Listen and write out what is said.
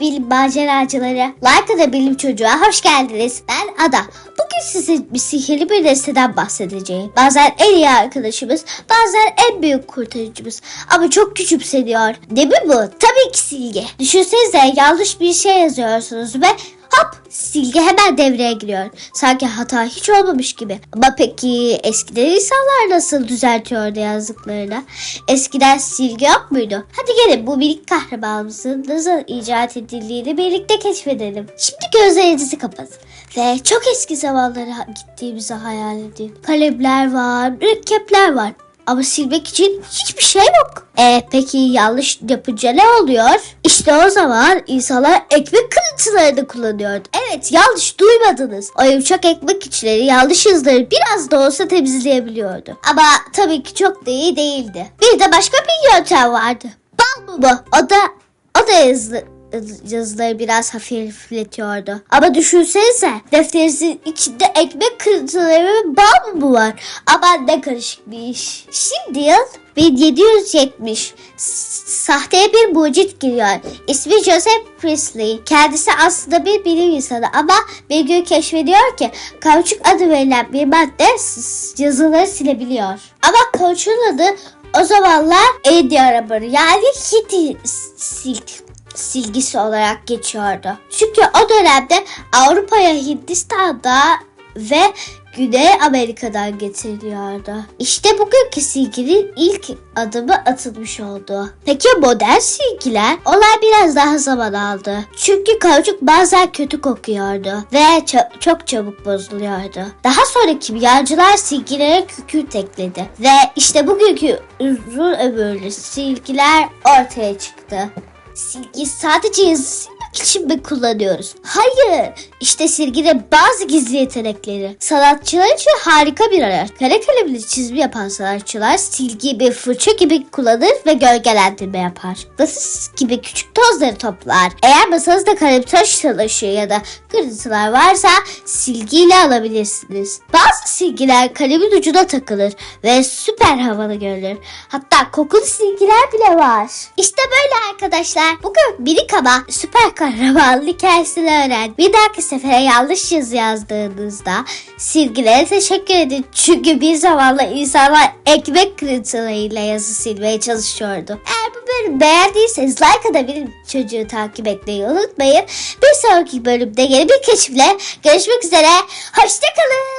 sayın maceracıları. Like Ada Bilim Çocuğa hoş geldiniz. Ben Ada. Bugün size bir sihirli bir nesneden bahsedeceğim. Bazen en iyi arkadaşımız, bazen en büyük kurtarıcımız. Ama çok küçümseniyor. Ne mi bu? Tabii ki silgi. Düşünsenize yanlış bir şey yazıyorsunuz ve hop silgi hemen devreye giriyor. Sanki hata hiç olmamış gibi. Ama peki eskiden insanlar nasıl düzeltiyordu yazdıklarını? Eskiden silgi yok muydu? Hadi gelin bu minik kahramanımızın nasıl icat edildiğini birlikte keşfedelim. Şimdi gözlerinizi kapatın. Ve çok eski zamanlara gittiğimizi hayal edin. Kalemler var, mürekkepler var. Ama silmek için hiçbir şey yok. E peki yanlış yapınca ne oluyor? İşte o zaman insanlar ekmek kırıntılarını kullanıyordu. Evet yanlış duymadınız. O yumuşak ekmek içleri yanlış yazıları biraz da olsa temizleyebiliyordu. Ama tabii ki çok da iyi değildi. Bir de başka bir yöntem vardı. Bal mumu. O da o da yazı, yazıları biraz hafifletiyordu. Ama düşünsenize defterinizin içinde ekmek kırıntıları ve bal mumu var. Ama ne karışık bir iş. Şimdi yıl 1770. S- Sahteye bir mucit giriyor. İsmi Joseph Priestley. Kendisi aslında bir bilim insanı ama bir gün keşfediyor ki kauçuk adı verilen bir madde yazıları silebiliyor. Ama kauçuğun adı o zamanlar Eddie Rubber yani Hitty silk silgisi olarak geçiyordu. Çünkü o dönemde Avrupa'ya Hindistan'da ve Güney Amerika'dan getiriliyordu. İşte bugünkü silginin ilk adımı atılmış oldu. Peki modern silgiler olay biraz daha zaman aldı. Çünkü kauçuk bazen kötü kokuyordu ve ça- çok çabuk bozuluyordu. Daha sonra kimyacılar silgilere kükürt ekledi ve işte bugünkü uzun ömürlü silgiler ortaya çıktı. Silgi sadece yazı silmek için mi kullanıyoruz? Hayır. İşte silgide bazı gizli yetenekleri. Sanatçılar için harika bir araç. Kare kalemle çizim yapan sanatçılar silgiyi bir fırça gibi kullanır ve gölgelendirme yapar. Basit gibi küçük tozları toplar. Eğer masanızda kalem taş talaşı ya da kırıntılar varsa silgiyle alabilirsiniz. Bazı silgiler kalemin ucuna takılır ve süper havalı görünür. Hatta kokulu silgiler bile var. İşte böyle arkadaşlar. Bugün minik ama süper kahraman hikayesini öğren. Bir dahaki sefere yanlış yazı yazdığınızda silgilere teşekkür edin. Çünkü bir zamanlar insanlar ekmek kırıntılarıyla yazı silmeye çalışıyordu. Eğer bu bölümü beğendiyseniz like atabilir çocuğu takip etmeyi unutmayın. Bir sonraki bölümde yeni bir keşifle görüşmek üzere. Hoşçakalın.